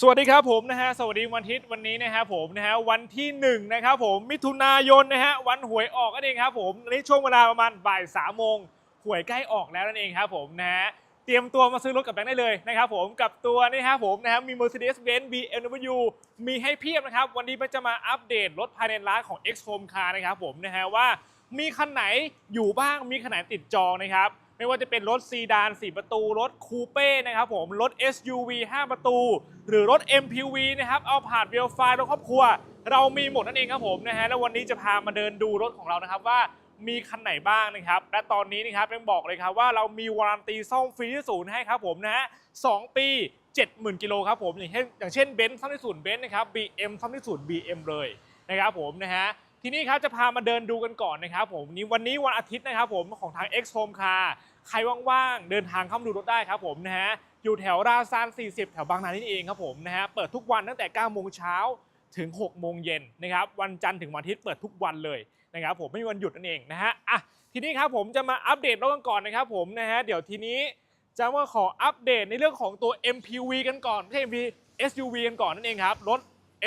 สวัสดีครับผมนะฮะสวัสดีวันอาทิตย์วันนี้นะครับผมนะฮะวันที่หนึ่งนะครับผมมิถุนายนนะฮะวันหวยออกนั่นเองครับผมในช่วงเวลาประมาณบ่ายสามโมงหวยใกล้ออกแล้วนั่นเองครับผมนะฮะเตรียมตัวมาซื้อรถกับแบงค์ได้เลยนะครับผมกับตัวนี่ครับผมนะฮะมี Mercedes-Benz BMW มีให้เพียบนะครับ วันนี้มันจะมาอัปเดตรถภายในร้านของ X Home Car นะครับผมนะฮะว่ามีคันไหนอยู่บ้างมีคันไหนติดจองนะครับ ไม่ว่าจะเป็นรถซีดาน 4 ประตู รถคูเป้นะครับผม รถ SUV 5 ประตู หรือรถ MPV นะครับ เอาผ่านเวลไฟล์รถครอบครัว เรามีหมดนั่นเองครับผมนะฮะ แล้ววันนี้จะพามาเดินดูรถของเรานะครับว่ามีคันไหนบ้างนะครับ และตอนนี้นะครับยังบอกเลยครับว่าเรามีวารันตีซ่อมฟรีที่ศูนย์ให้ครับผมนะฮะสองปี 70,000 กิโลครับผม อย่างเช่นอย่างเช่นเบนซ์ซ่อมที่ศูนย์เบนซ์นะครับ BM ซ่อมที่ศูนย์ BM เลยนะครับผมนะฮะทีนี้ครับจะพามาเดินดูกันก่อนนะครับผมนี่วันนี้วันอาทิตย์นะครับผมของทาง X Home Car ใครว่างๆเดินทางเข้ามาดูรถได้ครับผมนะฮะอยู่แถวราซาน 40 แถวบางนานี่เองครับผมนะฮะเปิดทุกวันตั้งแต่ 9 โมงเช้าถึง 6 โมงเย็นนะครับวันจันทร์ถึงวันอาทิตย์เปิดทุกวันเลยนะครับผมไม่มีวันหยุดนั่นเองนะฮะอะทีนี้ครับผมจะมาอัปเดตรถกันก่อนนะครับผมนะฮะเดี๋ยวทีนี้จะมาขออัปเดตในเรื่องของตัว MPV กันก่อนไม่ใช่ MPV SUV กันก่อนนั่นเองครับรถ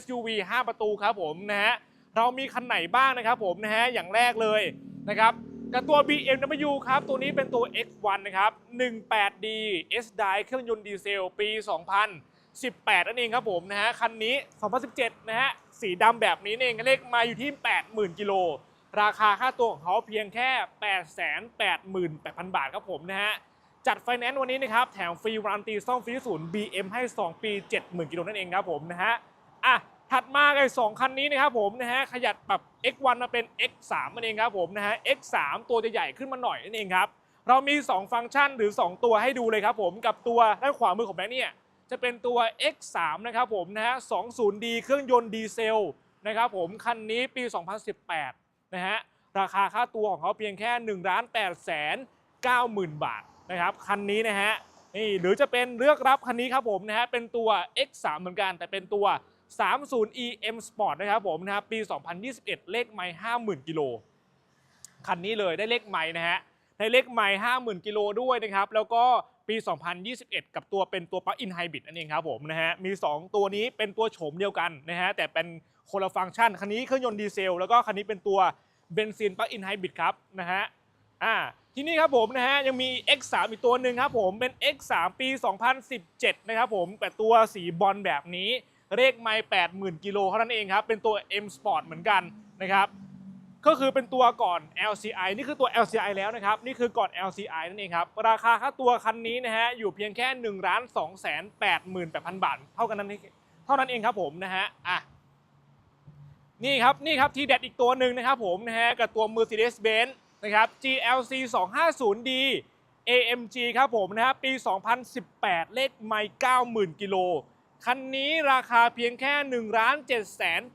SUV 5 ประตูครับผมนะฮะเรามีคันไหนบ้างนะครับผมนะฮะอย่างแรกเลยนะครับ กับตัว BMW ครับ ตัวนี้เป็นตัว X1 นะครับ 18D S Drive เครื่องยนต์ดีเซลปี 2018 นั่นเองครับผมนะฮะ คันนี้ 2017 นะฮะ สีดำแบบนี้เองเลขมาอยู่ที่ 80,000 กิโล ราคาค่าตัวของเขาเพียงแค่ 888,000 บาทครับผมนะฮะ จัดไฟแนนซ์วันนี้นะครับ แถมฟรีวารันตีซ่อมฟรีศูนย์ BM ให้ 2 ปี 70,000 กิโลนั่นเองครับผมนะฮะ อะ ถัดมาไอ้สองคันนี้นะครับผมนะฮะขยับปรับ X1 มาเป็น X3 นั่นเองครับผมนะฮะ X3 ตัวจะใหญ่ขึ้นมาหน่อยนั่นเองครับเรามี 2 ฟังก์ชันหรือ 2 ตัวให้ดูเลยครับผมกับตัวด้านขวามือของแบงค์เนี่ยจะเป็นตัว X3 นะครับผมนะฮะ 20D เครื่องยนต์ดีเซลนะครับผมคันนี้ปี 2018 นะฮะ ราคาค่าตัวของเขาเพียงแค่1ล้าน8แสน90,000 บาทนะครับคันนี้นะฮะนี่หรือจะเป็นเลือกรับคันนี้ครับผมนะฮะเป็นตัว X3 เหมือนกันแต่เป็นตัว 30 EM Sport นะครับผมนะครับปี 2021 เลขไมล์50,000 กิโล คันนี้เลยได้เลขไมล์นะฮะได้เลขไมล์50,000 กิโลด้วยนะครับ แล้วก็ปี 2021 กับตัวเป็นตัวปลั๊กอินไฮบริดนั่นเองครับผมนะฮะมี 2 ตัวนี้เป็นตัวโฉมเดียวกันนะฮะแต่เป็นคนละฟังก์ชัน คันนี้เครื่องยนต์ดีเซล แล้วก็คันนี้เป็นตัวเบนซินปลั๊กอินไฮบริดครับนะฮะอ่าที่นี่ครับผมนะฮะยังมี X3 อีกตัวหนึ่งครับผมเป็น X3 ปี 2017 นะครับผมแต่ตัวสีบอลแบบนี้ เลขไมล์80,000 กิโลเท่านั้นเองครับ เป็นตัว M Sport เหมือนกันนะครับ ก็คือเป็นตัวก่อน LCI นี่คือตัว LCI แล้วนะครับ นี่คือก่อน LCI นั่นเองครับ ราคาค่าตัวคันนี้นะฮะ อยู่เพียงแค่1ล้าน2แสน88,000บาท เท่ากันนั้นเท่านั้นเองครับผมนะฮะ อะ นี่ครับ นี่ครับทีเด็ดอีกตัวหนึ่งนะครับผมนะฮะ กับตัว Mercedes-Benz นะครับ GLC 250D AMG ครับผมนะฮะ ปี 2018 เลขไมล์90,000 กิโล คันนี้ราคาเพียงแค่1ล้าน7 8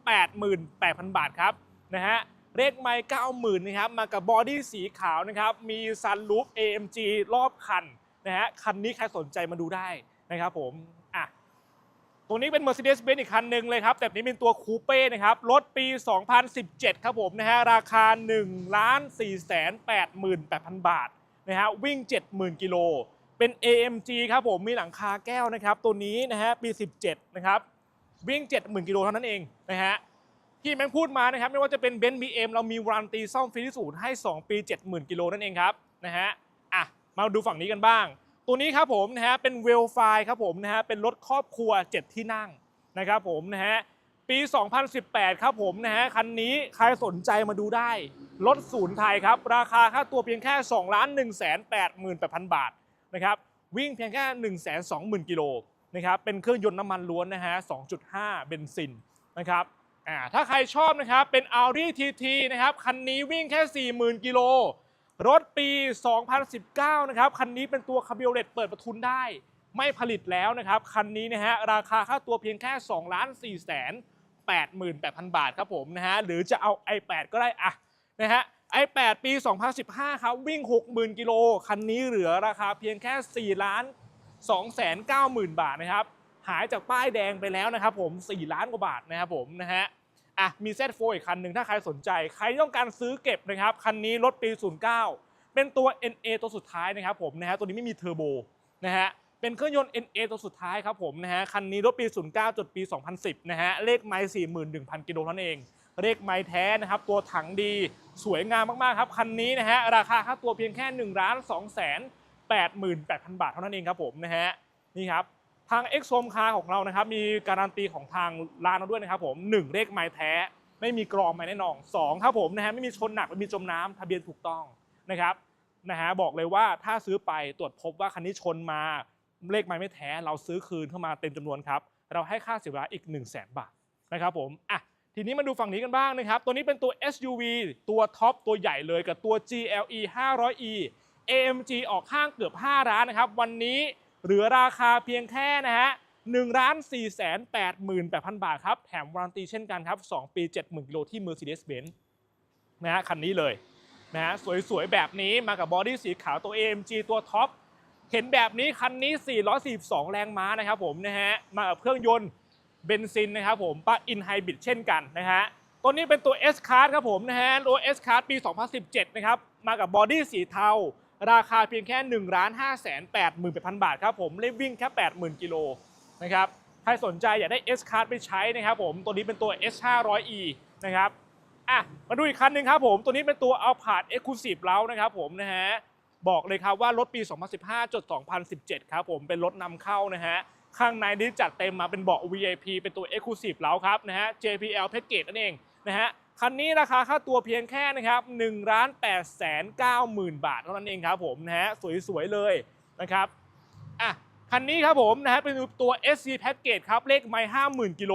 8 0 0บาทครับนะฮะเลขไมล์90,000นะครับมากับบอดี้สีขาวนะครับ มีซันลูป AMG รอบคันนะฮะคันนี้ใครสนใจมาดูได้นะครับผมอะตัวนี้เป็น Mercedes-Benz อีกคันหนึ่งเลยครับ แต่นี้เป็นตัวคูเป้นะครับ รถปี 2017 ครับผมนะฮะราคา1ล้าน4แสน88,000 บาทนะฮะวิ่ง 70,000 กิโล เป็น AMG ครับผมมีหลังคาแก้วนะครับ ตัวนี้นะฮะปี 17 นะครับ วิ่ง 70,000กิโลเท่านั้นเองนะฮะที่แม่งพูดมานะครับ ไม่ว่าจะเป็นเบนซ์บีเอ็มเรามีวารันตีซ่อมฟรีที่ศูนย์ให้ 2 ปี 70,000กิโลนั่นเองครับนะฮะอะมาดูฝั่งนี้กันบ้าง ตัวนี้ครับผมนะฮะเป็นเวลไฟครับผมนะฮะเป็นรถครอบครัว 7 ที่นั่งนะครับผมนะฮะปี 2018 ครับผมนะฮะคันนี้ใครสนใจมาดูได้รถศูนย์ไทยครับ ราคาค่าตัวเพียงแค่2ล้าน1 8 8 0 0 0 บาท นะครับวิ่งเพียงแค่ 1 2 0 0 0 0 กิโลนะครับเป็นเครื่องยนต์น้ำมันล้วนนะฮะ 2.5 เบนซินนะครับอ่าถ้าใครชอบนะครับเป็น Audi TT นะครับคันนี้วิ่งแค่ 40,000 กิโลรถปี 2019 นะครับคันนี้เป็นตัวคาบิโอเลตเปิดประทุนได้ ไม่ผลิตแล้วนะครับ คันนี้นะฮะราคาค่าตัวเพียงแค่2ล้าน4แสน88,000 บาทครับผมนะฮะหรือจะเอา i8 ก็ได้อะนะฮะ i8 ปี 2015 ครับ วิ่ง 60,000 กิโล คันนี้เหลือราคาเพียงแค่ 4 ล้าน2แสน90,000 บาทนะครับ หายจากป้ายแดงไปแล้วนะครับผม 4 ล้านกว่าบาทนะครับผมนะฮะ อะ มี Z4 อีกคันหนึ่งถ้าใครสนใจ ใครต้องการซื้อเก็บนะครับ คันนี้รถปี 09 เป็นตัว NA ตัวสุดท้ายนะครับผมนะฮะ ตัวนี้ไม่มีเทอร์โบนะฮะ เป็นเครื่องยนต์ NA ตัวสุดท้ายครับผมนะฮะ คันนี้รถปี 09จดปี 2010 นะฮะ เลขไมล์41,000 กิโลเท่านั้นเอง เลขไมล์แท้นะครับ ตัวถังดี สวยงามมากๆครับ คันนี้นะฮะราคาค่าตัวเพียงแค่1ล้าน2แสน88,000บาทเท่านั้นเองครับผมนะฮะนี่ครับทาง X Home Car ของเรานะครับมีการันตีของทางร้านเราด้วยนะครับผม1เลขไมล์แท้ ไม่มีกรองไม้แน่นอน2ครับผมนะฮะไม่มีชนหนักไม่มีจมน้ำทะเบียนถูกต้องนะครับนะฮะบอกเลยว่าถ้าซื้อไปตรวจพบว่าคันนี้ชนมาเลขไม้ไม่แท้ เราซื้อคืนเข้ามาเต็มจำนวนครับเราให้ค่าเสียเวลาอีก 1 0 0 0 0แบาทนะครับผมอะ ทีนี้มาดูฝั่งนี้กันบ้างนะครับ ตัวนี้เป็นตัว SUV ตัวท็อปตัวใหญ่เลยกับตัว GLE 500e AMG ออกข้างเกือบ5ล้านนะครับ วันนี้เหลือราคาเพียงแค่นะฮะ1ล้าน4แสน88,000บาทครับ แถมวารันตีเช่นกันครับ 2 ปี70,000กิโลที่ Mercedes-Benz นะฮะคันนี้เลยนะฮะสวยๆ แบบนี้มากับบอดี้สีขาวตัว AMG ตัวท็อปเห็นแบบนี้คันนี้ 442 แรงม้านะครับผมนะฮะมากับเครื่องยนต์ เบนซินนะครับผมปะอินไฮบริดเช่นกันนะฮะตัวนี้เป็นตัว S Card ครับผมนะฮะตัว S Card ปี 2017 นะครับ มากับบอดี้สีเทา ราคาเพียงแค่ 1 5 8 8 0 0 0 บาทครับผมเล่วิ่งแค่ 80,000 กิโลนะครับ ใครสนใจอยากได้ S Card ไปใช้นะครับผม ตัวนี้เป็นตัว S 500e นะครับ อะ มาดูอีกคันหนึ่งครับผม ตัวนี้เป็นตัว a l p a r d Exclusive แล้วนะครับผมนะฮะ บอกเลยครับว่ารถปี 2015จด2017 ครับผม เป็นรถนำเข้านะฮะ ข้างในนี้จัดเต็มมาเป็นเบาะ VIP เป็นตัว Exclusive แล้วครับนะฮะ JPL Package นั่นเองนะฮะคันนี้ราคาค่าตัวเพียงแค่นะครับ1ล้าน8แสน90,000บาทเท่านั้นเองครับผมนะฮะสวยๆเลยนะครับอะคันนี้ครับผมนะฮะเป็นตัว SC Package ครับเลขไมล์50,000กิโล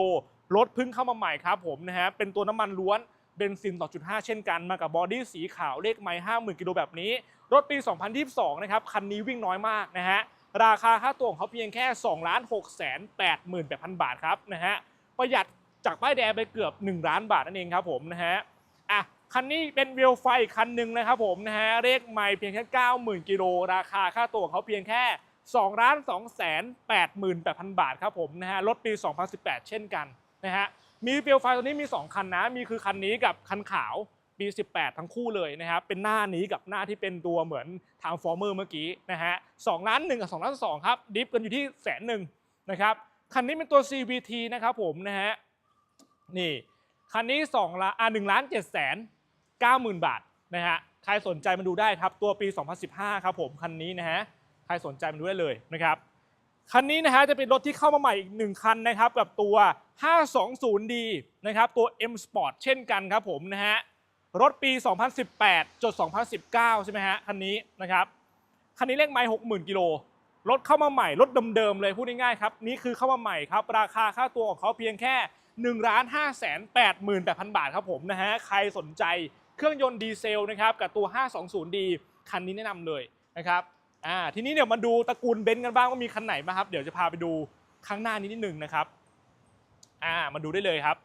รถเพิ่งเข้ามาใหม่ครับผมนะฮะเป็นตัวน้ำมันล้วนเบนซิน 2.5 เช่นกันมากับบอดี้สีขาวเลขไมล์50,000กิโลแบบนี้ รถปี 2022 นะครับคันนี้วิ่งน้อยมากนะฮะ ราคาค่าตัวของเขาเพียงแค่2ล้าน6แสน88,000 บาทครับนะฮะประหยัดจากป้ายแดงไปเกือบ 1 ล้านบาทนั่นเองครับผมนะฮะอะคันนี้เป็นเวลไฟอีกคันหนึ่งนะครับผมนะฮะเลขไมล์เพียงแค่ 90,000กิโลราคาค่าตัวของเขาเพียงแค่2ล้าน2แสน88,000 บาทครับผมนะฮะรถปี 2018 เช่นกันนะฮะมีเวลไฟตัวนี้มี 2 คันนะ มีคือคันนี้กับคันขาว ปี 18 ทั้งคู่เลยนะครับเป็นหน้านี้กับหน้าที่เป็นตัวเหมือนทางฟอร์เมอร์เมื่อกี้นะฮะ2ล้าน1กับ2ล้าน2ครับดิฟกันอยู่ที่แสนหนึ่งนะครับคันนี้เป็นตัว CVT นะครับผมนะฮะนี่คันนี้2ล้านอ่า1ล้าน7แสน90,000บาทนะฮะใครสนใจมาดูได้ครับตัวปี 2015 ครับผมคันนี้นะฮะใครสนใจมาดูได้เลยนะครับคันนี้นะฮะจะเป็นรถที่เข้ามาใหม่อีกหนึ่งคันนะครับกับตัว 520D นะครับตัว M Sport เช่นกันครับผมนะฮะ รถปี 2018จด2019 ใช่ไหมฮะ คันนี้นะครับ คันนี้เลขไมล์60,000 กิโล รถเข้ามาใหม่ รถเดิมๆเลยพูดง่ายๆครับ นี่คือเข้ามาใหม่ครับ ราคาค่าตัวของเขาเพียงแค่1ล้าน5แสน88,000บาทครับผมนะฮะ ใครสนใจเครื่องยนต์ดีเซลนะครับกับตัว 520D คันนี้แนะนำเลยนะครับ อ่า ทีนี้เดี๋ยวมาดูตระกูลเบนซ์กันบ้างว่ามีคันไหนบ้างครับ เดี๋ยวจะพาไปดูข้างหน้านี้นิดนึงนะครับ อ่า มาดูได้เลยครับ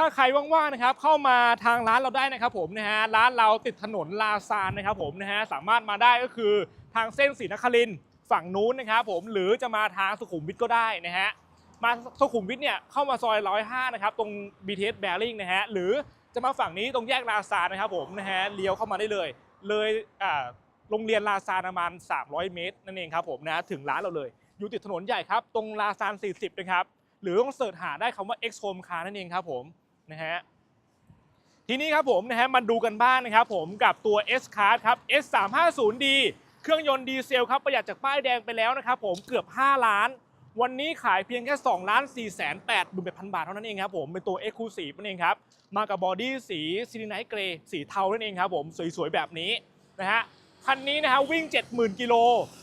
ถ้าใครว่างๆนะครับเข้ามาทางร้านเราได้นะครับผมนะฮะร้านเราติดถนนลาซานนะครับผมนะฮะสามารถมาได้ก็คือทางเส้นศรีนครินฝั่งนู้นนะครับผมหรือจะมาทางสุขุมวิทก็ได้นะฮะมาสุขุมวิทเนี่ยเข้ามาซอย105นะครับตรง BTS Bearing นะฮะหรือจะมาฝั่งนี้ตรงแยกลาซานนะครับผมนะฮะเลี้ยวเข้ามาได้เลย เลยอ่าโรงเรียนลาซานประมาณ 300 เมตรนั่นเองครับผมนะถึงร้านเราเลย อยู่ติดถนนใหญ่ครับ ตรงลาซาน 40 นะครับ หรือต้องเสิร์ชหาได้คำว่า X Home Car นั่นเองครับผม นะฮะทีนี้ครับผมนะฮะมาดูกันบ้างนะครับผมกับตัว S Card ครับ S 3 5 0 D เครื่องยนต์ดีเซลครับประหยัดจากป้ายแดงไปแล้วนะครับผมเกือบ 5 ล้าน วันนี้ขายเพียงแค่2ล้าน4แสน8หมื่นพันบาทเท่านั้นเองครับผมเป็นตัว Exclusive นั่นเองครับมากับบอดี้สีซิลิไนท์เกรย์สีเทานั่นเองครับผมสวยๆแบบนี้นะฮะคันนี้นะฮะวิ่ง 70,000กิโล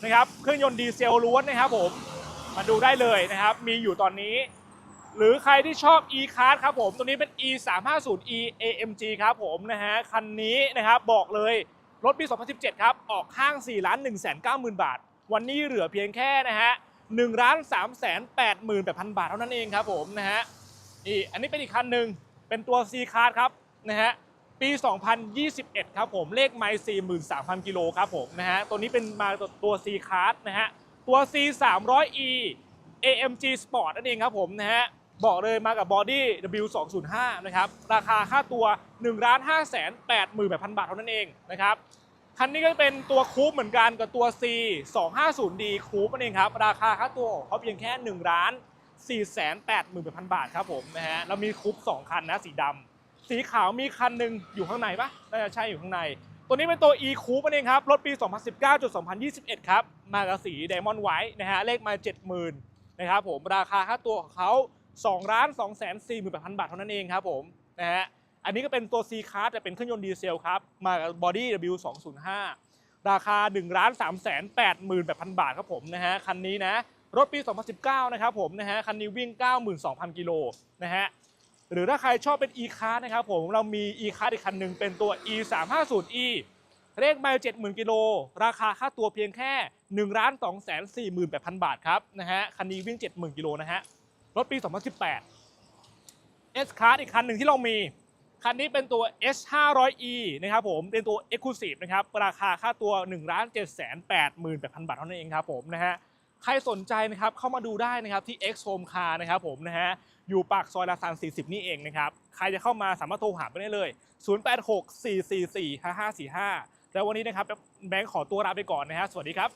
นะครับเครื่องยนต์ดีเซลล้วนนะครับผมมาดูได้เลยนะครับมีอยู่ตอนนี้ หรือใครที่ชอบ e-card ครับผมตัวนี้เป็น e 3 5 0 e amg ครับผมนะฮะคันนี้นะครับบอกเลยรถปี 2017 ครับ ออกห้าง4ล้าน1 9 0 0 0 บาท วันนี้เหลือเพียงแค่นะฮะ1ล้าน3 8 8 0 0 0 บาทเท่านั้นเองครับผมนะฮะนี่อันนี้เป็นอีกคันหนึ่งเป็นตัว c card ครับนะฮะปี 2021 ครับผมเลขไมล์43,000 กิโลครับผมนะฮะตัวนี้เป็นมาตัว C Card นะฮะตัว C 300E AMG Sport นั่นเองครับผมนะฮะ บอกเลยมากับบอดี้ W205 นะครับ ราคาค่าตัว1ล้าน5แสน8 8 0 0 0 บาทเท่านั้นเองนะครับ คันนี้ก็เป็นตัวคูปเหมือนกันกับตัว C 250D คูปนั่นเองครับ ราคาค่าตัวของเขาเพียงแค่1ล้าน4 8 8 0 0 0 บาทครับผมนะฮะเรามีคูป2คันนะสีดำสีขาวมีคันหนึ่งอยู่ข้างในปะน่าจะใช่อยู่ข้างใน ตัวนี้เป็นตัว e coupe นั่นเองครับ รถปี 2019จน2021 ครับ มากับสี Diamond White นะฮะ เลขมา 70,000นะครับผม ราคาค่าตัวของเขา 2ล้าน2 4 8 0 0 0 บาทเท่านั้นเองครับผมนะฮะอันนี้ก็เป็นตัว C Class แต่เป็นเครื่องยนต์ดีเซลครับ มากับบอดี้ W205 ราคา1ล้าน3 8 8 0 0 0 บาทครับผมนะฮะคันนี้นะรถปี 2019 นะครับผมนะฮะคันนี้วิ่ง 92,000 กิโลนะฮะหรือถ้าใครชอบเป็น e c a r นะครับผมเรามี e c a r อีกคันหนึ่งเป็นตัว e 3 5 0 e เลขไมล์70,000 กิโล ราคาค่าตัวเพียงแค่1ล้าน2 4 8 0 0 0 บาทครับนะฮะคันนี้วิ่ง 70,000 กิโลนะฮะ รถปี 2018 S Class อีกคันหนึ่งที่เรามี คันนี้เป็นตัว S 5 0 0 E นะครับผม เป็นตัว Exclusive นะครับ ราคาค่าตัว1ล้าน7 8 8 0 0 0 บาทเท่านั้นเองครับผมนะฮะ ใครสนใจนะครับ เข้ามาดูได้นะครับที่ X Home Car นะครับผมนะฮะ อยู่ปากซอยลาซาน40 นี่เองนะครับ ใครจะเข้ามาสามารถโทรหาไปได้เลย 086 444 5545 แล้ววันนี้นะครับแบงค์ขอตัวลาไปก่อนนะฮะ สวัสดีครับ